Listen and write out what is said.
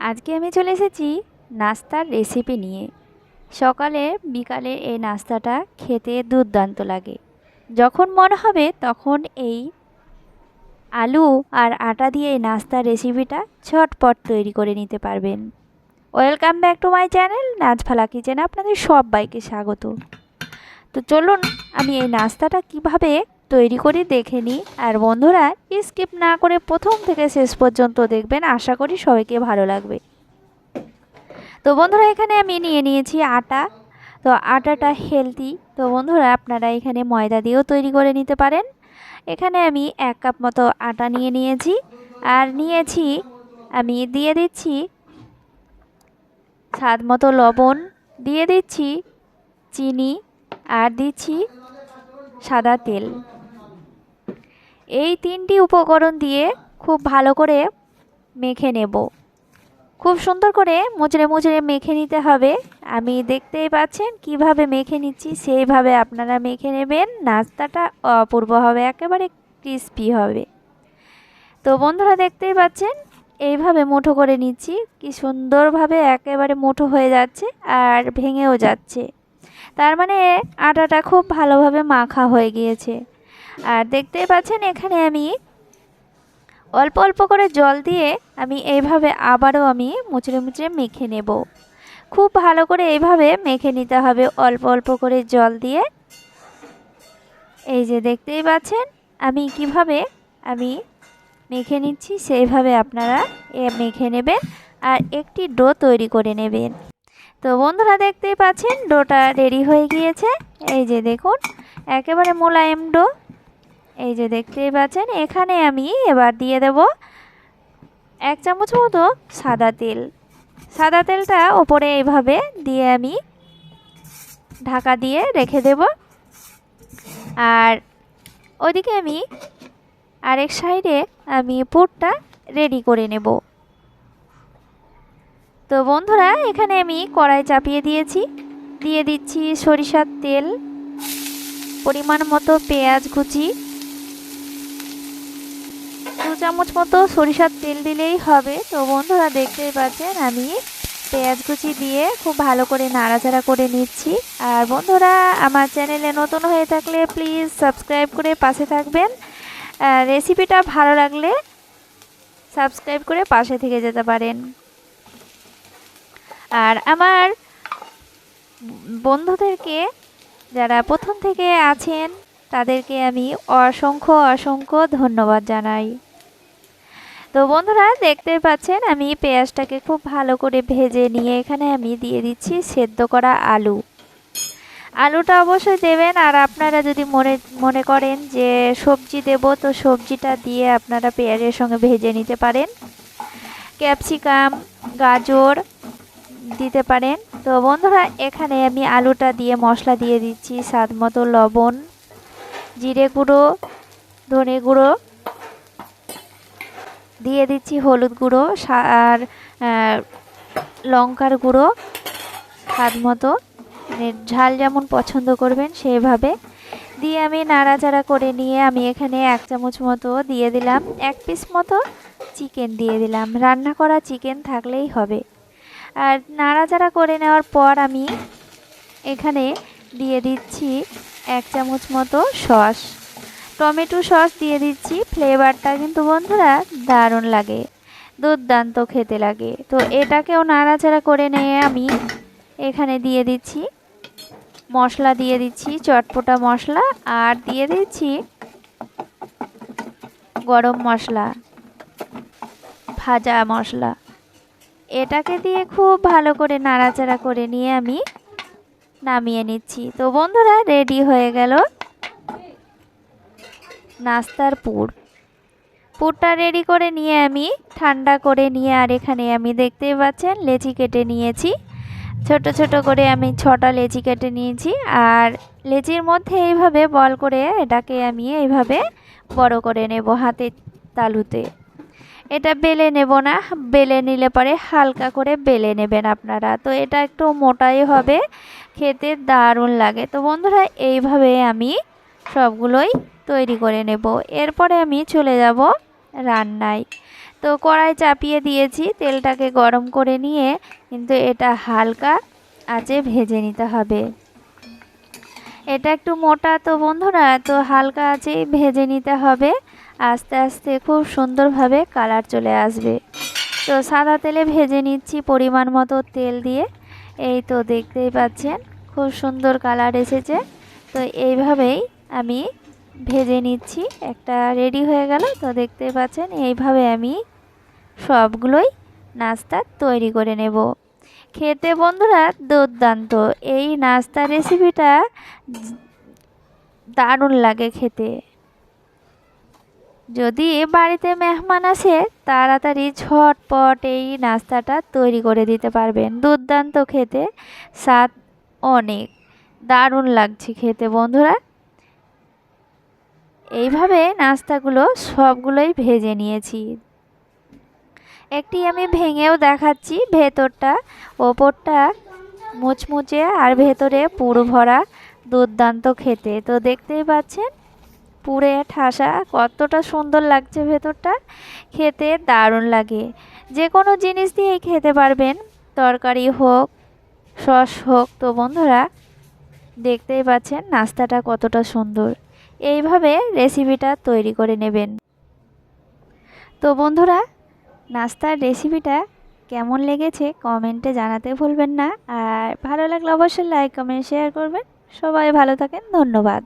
আজকে আমি চলে এসেছি নাস্তার রেসিপি নিয়ে। সকালে, বিকালে এই নাস্তাটা খেতে দুর্দান্ত লাগে। যখন মনে হবে তখন এই আলু আর আটা দিয়ে এই নাস্তার রেসিপিটা ছটপট তৈরি করে নিতে পারবেন। Welcome back to my channel নাচফালা কিচেনে আপনাদের সবাইকে স্বাগত। তো চলুন, আমি এই নাস্তাটা কীভাবে তৈরি করে দেখে নিই। আর বন্ধুরা স্কিপ না করে প্রথম থেকে শেষ পর্যন্ত দেখবেন। আশা করি সবাইকে ভালো লাগবে। তো বন্ধুরা, এখানে আমি নিয়ে নিয়েছি আটা। তো আটাটা হেলদি তো বন্ধুরা, আপনারা এখানে ময়দা দিয়েও তৈরি করে নিতে পারেন। এখানে আমি এক কাপ মতো আটা নিয়ে নিয়েছি। আর নিয়েছি, আমি দিয়ে দিচ্ছি স্বাদ মতো লবণ। দিয়ে দিচ্ছি চিনি। আর দিচ্ছি সাদা তেল। এই তিনটি উপকরণ দিয়ে খুব ভালো করে মেখে নেব। খুব সুন্দর করে মুচড়ে মুচড়ে মেখে নিতে হবে। আমি দেখতেই পাচ্ছেন কীভাবে মেখে নিচ্ছি, সেইভাবে আপনারা মেখে নেবেন। নাস্তাটা অপূর্ব হবে, একেবারে ক্রিস্পি হবে। তো বন্ধুরা দেখতেই পাচ্ছেন, এইভাবে মুঠো করে নিচ্ছি। কি সুন্দরভাবে একেবারে মুঠো হয়ে যাচ্ছে আর ভেঙেও যাচ্ছে। তার মানে আটাটা খুব ভালোভাবে মাখা হয়ে গিয়েছে। আর দেখতেই পাচ্ছেন এখানে আমি অল্প অল্প করে জল দিয়ে আমি এইভাবে আবারও আমি মুচড়ে মুচড়ে মেখে নেব। খুব ভালো করে এইভাবে মেখে নিতে হবে অল্প অল্প করে জল দিয়ে। এই যে দেখতেই পাচ্ছেন, আমি কীভাবে আমি মেখে নিচ্ছি সেইভাবে আপনারা এ মেখে নেবেন আর একটি ডো তৈরি করে নেবেন। তো বন্ধুরা দেখতেই পাচ্ছেন, ডোটা রেডি হয়ে গিয়েছে। এই যে দেখুন, একেবারে মোলায়েম ডো। এই যে দেখতেই পাচ্ছেন, এখানে আমি এবার দিয়ে দেব এক চামচ মতো সাদা তেল। সাদা তেলটা ওপরে এইভাবে দিয়ে আমি ঢাকা দিয়ে রেখে দেব। আর ওইদিকে আমি আরেক সাইডে আমি পুরটা রেডি করে নেব। তো বন্ধুরা, এখানে আমি কড়াই চাপিয়ে দিয়েছি। দিয়ে দিচ্ছি সরিষার তেল, পরিমাণ মতো পেঁয়াজ কুচি। চামচ মতো সরিষার তেল দিলেই হবে। তো বন্ধুরা দেখতেই পাচ্ছেন, আমি পেঁয়াজ কুচি দিয়ে খুব ভালো করে নাড়াচাড়া করে নিচ্ছি। আর বন্ধুরা, আমার চ্যানেলে নতুন হয়ে থাকলে প্লিজ সাবস্ক্রাইব করে পাশে থাকবেন। রেসিপিটা ভালো লাগলে সাবস্ক্রাইব করে পাশে থেকে যেতে পারেন। আর আমার বন্ধুদেরকে যারা প্রথম থেকে আছেন, তাদেরকে আমি অসংখ্য অসংখ্য ধন্যবাদ জানাই। তো বন্ধুরা দেখতে পাচ্ছেন, আমি পেঁয়াজটাকে খুব ভালো করে ভেজে নিয়ে এখানে আমি দিয়ে দিচ্ছি সেদ্ধ করা আলু। আলুটা অবশ্যই দেবেন, আর আপনারা যদি মনে মনে করেন যে সবজি দেব, তো সবজিটা দিয়ে আপনারা পেঁয়াজের সঙ্গে ভেজে নিতে পারেন। ক্যাপসিকাম, গাজর দিতে পারেন। তো বন্ধুরা, এখানে আমি আলুটা দিয়ে মশলা দিয়ে দিচ্ছি স্বাদ মতো লবণ, জিরে গুঁড়ো, ধনে গুঁড়ো। দিয়ে দিচ্ছি হলুদ গুঁড়ো আর লঙ্কার গুঁড়ো, স্বাদ মতো। মানে ঝাল যেমন পছন্দ করবেন সেইভাবে দিয়ে আমি নাড়াচাড়া করে নিয়ে আমি এখানে এক চামচ মতো দিয়ে দিলাম। এক পিস মতো চিকেন দিয়ে দিলাম। রান্না করা চিকেন থাকলেই হবে। আর নাড়াচাড়া করে নেওয়ার পর আমি এখানে দিয়ে দিচ্ছি এক চামচ মতো সস। টমেটো সস দিয়ে দিচ্ছি। ফ্লেভারটা কিন্তু বন্ধুরা দারুণ লাগে। দুর্দান্ত খেতে লাগে। তো এটাকেও নাড়াচাড়া করে নিয়ে আমি এখানে দিয়ে দিচ্ছি মশলা দিয়ে দিচ্ছি, চটপটা মশলা, আর দিয়ে দিচ্ছি গরম মশলা, ভাজা মশলা। এটাকে দিয়ে খুব ভালো করে নাড়াচাড়া করে নিয়ে আমি নামিয়ে নিচ্ছি। তো বন্ধুরা রেডি হয়ে গেল। নাস্তার পুর। পুরটা রেডি করে নিয়ে আমি, ঠান্ডা করে নিয়ে আর এখানে আমি দেখতেই পাচ্ছেন লেচি কেটে নিয়েছি। ছোট ছোট করে আমি ছটা লেচি কেটে নিয়েছি আর লেচির মধ্যে এইভাবে বল করে এটাকে আমি এইভাবে বড় করে নেব হাতের তালুতে। এটা বেলে নেব না, বেলে নিলে পরে হালকা করে বেলে নেবেন আপনারা। তো এটা একটু মোটাই হবে, খেতে দারুণ লাগে। তো বন্ধুরা, এইভাবে আমি সবগুলোই তৈরি করে নেব। এরপরে আমি চলে যাব রান্নায়। তো কড়াই চাপিয়ে দিয়েছি, তেলটাকে গরম করে নিয়ে কিন্তু এটা হালকা আঁচে ভেজে নিতে হবে। এটা একটু মোটা তো বন্ধুরা, তো হালকা আঁচেই ভেজে নিতে হবে। আস্তে আস্তে খুব সুন্দরভাবে কালার চলে আসবে। তো সাদা তেলে ভেজে নিচ্ছি পরিমাণ মতো তেল দিয়ে। এই তো দেখতেই পাচ্ছেন, খুব সুন্দর কালার এসেছে। তো এইভাবেই আমি ভেজে নিচ্ছি, একটা রেডি হয়ে গেল। তো দেখতে পাচ্ছেন, এইভাবে আমি সবগুলোই নাস্তা তৈরি করে নেব। খেতে বন্ধুরা দুর্দান্ত। এই নাস্তা রেসিপিটা দারুণ লাগে খেতে। যদি বাড়িতে মেহমান আসে, তাড়াতাড়ি ঝটপট এই নাস্তাটা তৈরি করে দিতে পারবেন। দুর্দান্ত খেতে, স্বাদ অনেক। দারুণ লাগছে খেতে বন্ধুরা। এইভাবে নাস্তাগুলো সবগুলোই ভেজে নিয়েছি। একটি আমি ভেঙেও দেখাচ্ছি, ভেতরটা, ওপরটা মুচমুচে আর ভেতরে পুরো ভরা দুর্দান্ত খেতে। তো দেখতেই পাচ্ছেন পুরে ঠাসা, কতটা সুন্দর লাগছে ভেতরটা। খেতে দারুণ লাগে। যে কোনো জিনিস দিয়েই খেতে পারবেন, তরকারি হোক, সস হোক। তো বন্ধুরা, দেখতেই পাচ্ছেন নাস্তাটা কতটা সুন্দর। এইভাবে রেসিপিটা তৈরি করে নেবেন। তো বন্ধুরা, নাস্তার রেসিপিটা কেমন লেগেছে কমেন্টে জানাতে ভুলবেন না। আর ভালো লাগলে অবশ্যই লাইক কমেন্ট শেয়ার করবেন। সবাই ভালো থাকেন, ধন্যবাদ।